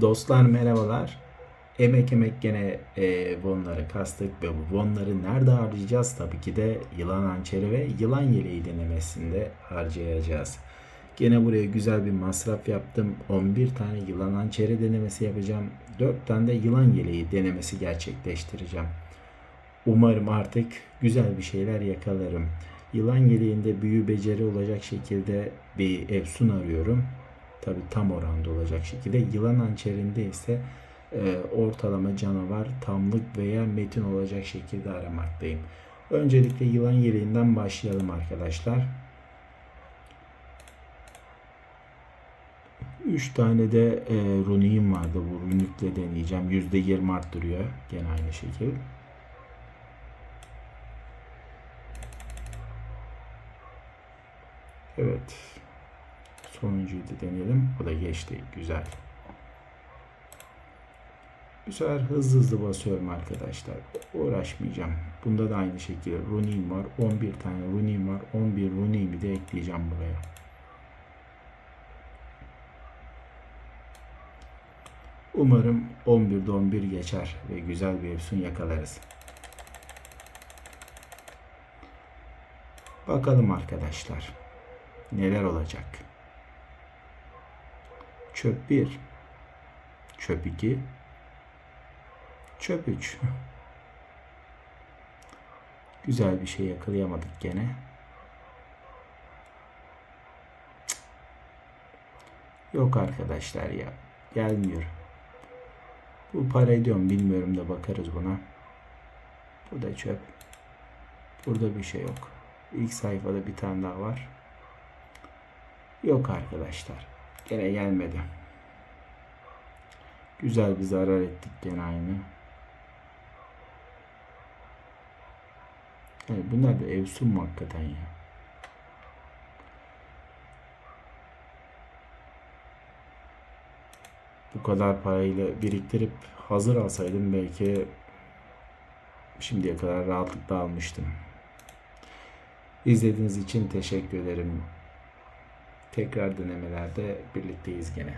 Dostlar merhabalar. Emek emek gene e, bonları kastık ve bu bonları nerede harcayacağız? Tabii ki de yılan hançeri ve yılan yeleği denemesinde harcayacağız. Gene buraya güzel bir masraf yaptım. 11 tane yılan hançeri denemesi yapacağım. 4 tane de yılan yeleği denemesi gerçekleştireceğim. Umarım artık güzel bir şeyler yakalarım. Yılan yeleğinde büyü beceri olacak şekilde bir efsun arıyorum. Tabi tam oranda olacak şekilde. Yılan hançerinde ise e, ortalama canavar, tamlık veya metin olacak şekilde aramaktayım. Öncelikle yılan yeleğinden başlayalım arkadaşlar. 3 tane de e, runiğim vardı. Bu runikle deneyeceğim. %20 arttırıyor. Gene aynı şekil. Evet. Sonuncuyu da deneyelim. O da geçti. Güzel. Bu sefer hızlı hızlı basıyorum arkadaşlar. Uğraşmayacağım. Bunda da aynı şekilde runim var. 11 tane runim var. 11 runimi de ekleyeceğim buraya. Umarım 11'de 11 geçer ve güzel bir efsun yakalarız. Bakalım arkadaşlar. Neler olacak? Çöp 1. Çöp 2. Çöp 3. Güzel bir şey yakalayamadık gene. Yok arkadaşlar ya. Gelmiyor. Bu para ediyor mu bilmiyorum da bakarız buna. Bu da çöp. Burada bir şey yok. İlk sayfada bir tane daha var. Yok arkadaşlar. Gene gelmedi. Güzel bir zarar ettik gene aynı. Yani bunlar da evsun mu hakikaten ya? Bu kadar parayla biriktirip hazır alsaydım belki şimdiye kadar rahatlıkla almıştım. İzlediğiniz için teşekkür ederim. Tekrar denemelerde birlikteyiz gene.